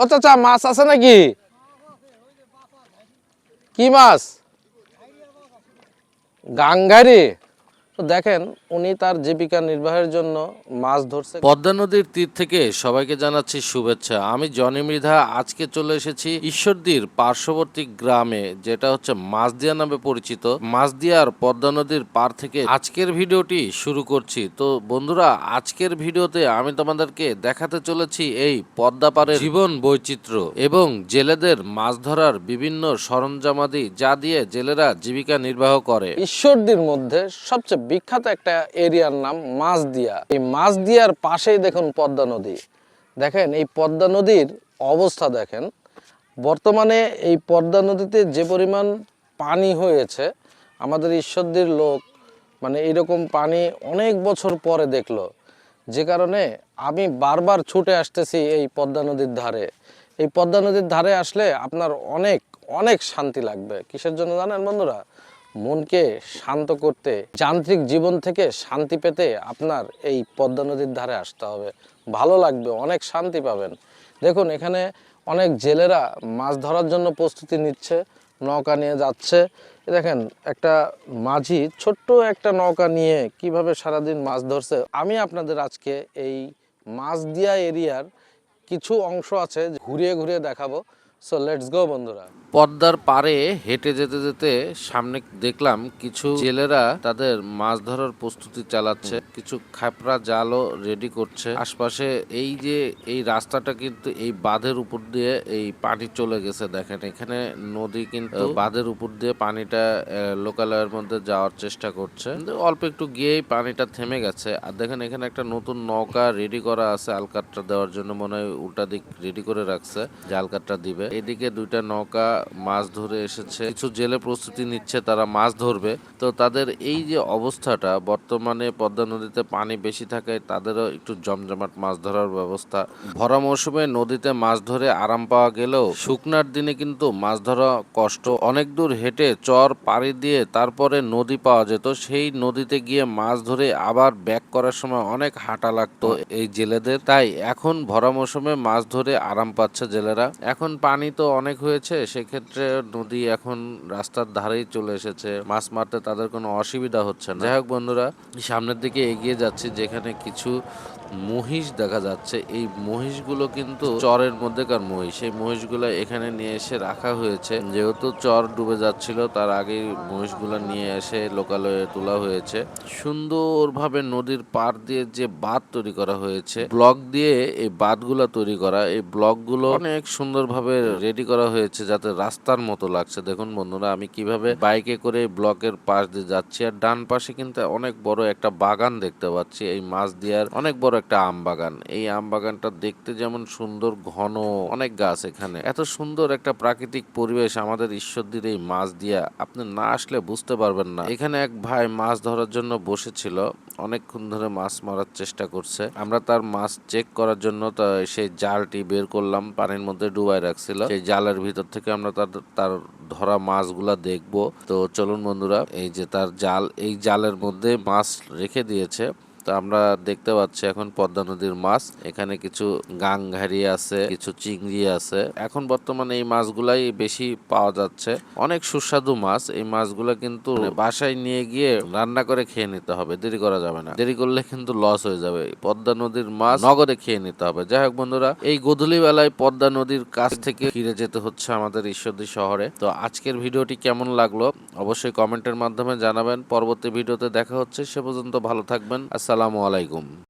ও চাচা মাছ আছে নাকি? কি মাছ? গাঙ্গারি? তো দেখেন উনি তার জীবিকা নির্বাহের জন্য মাছ ধরছে। পদ্মা নদীর তীর থেকে সবাইকে জানাচ্ছি শুভেচ্ছা। আমি জনি মৃধা আজকে চলে এসেছি ঈশ্বরদীর পার্শ্ববর্তী গ্রামে যেটা হচ্ছে মাছদিয়া নামে পরিচিত। মাছদিয়ার পদ্মা নদীর পার থেকে আজকের ভিডিওটি শুরু করছি। তো বন্ধুরা আজকের ভিডিওতে আমি তোমাদেরকে দেখাতে চলেছি এই পদ্মা পাড়ের জীবন বৈচিত্র্য এবং জেলেদের মাছ ধরার বিভিন্ন সরঞ্জামাদি যা দিয়ে জেলেরা জীবিকা নির্বাহ করে। ঈশ্বরদীর মধ্যে সবচেয়ে বিখ্যাত একটা এরিয়ার নাম মাছদিয়া। এই মাছদিয়ার পাশেই দেখুন পদ্মা নদী। দেখেন, এই পদ্মা নদীর অবস্থা দেখেন। বর্তমানে এই পদ্মা নদীতে যে পরিমাণ পানি হয়েছে, আমাদের ঈশ্বরদের লোক মানে এরকম পানি অনেক বছর পরে দেখল। যে কারণে আমি বারবার ছুটে আসতেছি এই পদ্মা নদীর ধারে। এই পদ্মা নদীর ধারে আসলে আপনার অনেক অনেক শান্তি লাগবে। কিসের জন্য জানেন বন্ধুরা? মনকে শান্ত করতে, যান্ত্রিক জীবন থেকে শান্তি পেতে আপনার এই পদ্মা নদীর ধারে আসতে হবে। ভালো লাগবে, অনেক শান্তি পাবেন। দেখুন, এখানে অনেক জেলেরা মাছ ধরার জন্য প্রস্তুতি নিচ্ছে, নৌকা নিয়ে যাচ্ছে। দেখেন, একটা মাঝি ছোট্ট একটা নৌকা নিয়ে কীভাবে সারাদিন মাছ ধরছে। আমি আপনাদের আজকে এই মাছদিয়া এরিয়ার কিছু অংশ আছে, ঘুরিয়ে ঘুরিয়ে দেখাবো। সো লেটস গো বন্ধুরা। পদ্মার পারে হেঁটে যেতে যেতে সামনে দেখলাম কিছু জেলেরা তাদের মাছ ধরার প্রস্তুতি চালাচ্ছে। কিছু খাপড়া জালও রেডি করছে। আশপাশে এই যে এই রাস্তাটা কিন্তু এই বাঁধের উপর দিয়ে এই পানি চলে গেছে দেখেন। এখানে নদী কিন্তু বাঁধের উপর দিয়ে পানিটা লোকালয়ের মধ্যে যাওয়ার চেষ্টা করছে। কিন্তু অল্প একটু গিয়েই পানিটা থেমে গেছে। আর দেখেন এখানে একটা নতুন নৌকা রেডি করা আছে আলকাটটা দেওয়ার জন্য মনে হয় উল্টা দিক রেডি করে রাখছে যে আলকাটটা দিবে। এদিকে দুইটা নৌকা মাছ ধরে এসেছে। কিছু জেলে প্রস্তুতি নিচ্ছে, তারা মাছ ধরবে। তো তাদের এই যে অবস্থাটা, বর্তমানে পদ্মা নদীতে পানি বেশি থাকায় তাদেরও একটু জমজমাট মাছ ধরার ব্যবস্থা। ভরা মৌসুমে নদীতে মাছ ধরে আরাম পাওয়া গেলেও শুকনার দিনে কিন্তু মাছ ধরা কষ্ট। অনেক দূর হেঁটে চর পাড়ি দিয়ে তারপরে নদী পাওয়া যেত। সেই নদীতে গিয়ে মাছ ধরে আবার ব্যাক করার সময় অনেক হাঁটা লাগতো এই জেলেদের। তাই এখন ভরা মৌসুমে মাছ ধরে আরাম পাচ্ছে জেলেরা। এখন পানি তো অনেক হয়েছে, সেক্ষেত্রে নদী এখন রাস্তার ধারেই চলে এসেছে। মাছ মারতে তাদের কোনো অসুবিধা হচ্ছে না। যাই হোক বন্ধুরা, সামনের দিকে এগিয়ে যাচ্ছি, যেখানে কিছু মহিষ দেখা যাচ্ছে। এই মহিষগুলো কিন্তু চরের মধ্যেকার মহিষ। এই মহিষগুলো এখানে নিয়ে এসে রাখা হয়েছে। যেহেতু চর ডুবে যাচ্ছিল, তার আগেই মহিষগুলো নিয়ে এসে লোকালয়ে তোলা হয়েছে। সুন্দরভাবে নদীর পার দিয়ে যে বাঁধ তৈরি করা হয়েছে, ব্লক দিয়ে এই বাঁধগুলো তৈরি করা, এই ব্লকগুলো অনেক সুন্দরভাবে রেডি করা হয়েছে যাতে রাস্তার মতো লাগছে। দেখুন বন্ধুরা, আমি কীভাবে বাইকে করে ব্লকের পাশ দিয়ে যাচ্ছি। আর ডান পাশে কিন্তু অনেক বড় একটা বাগান দেখতে পাচ্ছি। এই মাছ দিয়ার অনেক বড় একটা আম বাগান। এই আম বাগানটা দেখতে যেমন সুন্দর, ঘন অনেক গাছ এখানে। এত সুন্দর একটা প্রাকৃতিক পরিবেশ আমাদের ঈশ্বরদীর এই মাছ দিয়া আপনি না আসলে বুঝতে পারবেন না। এখানে এক ভাই মাছ ধরার জন্য বসেছিল, অনেকক্ষণ ধরে মাছ মারার চেষ্টা করছে। আমরা তার মাছ চেক করার জন্য সেই জালটি বের করলাম, পানির মধ্যে ডুবাই রাখছিল। সেই জালের ভিতর থেকে আমরা তার তার ধরা মাছগুলা দেখব। তো চলুন বন্ধুরা, এই যে তার জাল, এই জালের মধ্যে মাছ রেখে দিয়েছে। তো আমরা দেখতে পাচ্ছি এখন পদ্মা নদীর মাছ। এখানে কিছু গাংঘারি আছে, কিছু চিংড়ি আছে। এখন বর্তমানে এই মাছগুলাই বেশি পাওয়া যাচ্ছে। অনেক সুস্বাদু মাছ। এই মাছগুলা কিন্তু বাসায় নিয়ে গিয়ে রান্না করে খেয়ে নিতে হবে। দেরি করা যাবে না। দেরি করলে কিন্তু লস হয়ে যাবে। পদ্মা নদীর মাছ নগদে খেয়ে নিতে হবে। যাই হোক বন্ধুরা, এই গধূলি বেলায় পদ্মা নদীর কাছ থেকে ফিরে যেতে হচ্ছে আমাদের ঈশ্বরদী শহরে। তো আজকের ভিডিওটি কেমন লাগল? অবশ্যই কমেন্টের মাধ্যমে জানাবেন। পরবর্তী ভিডিওতে দেখা হচ্ছে। সে পর্যন্ত ভালো থাকবেন। আসসালামু আলাইকুম।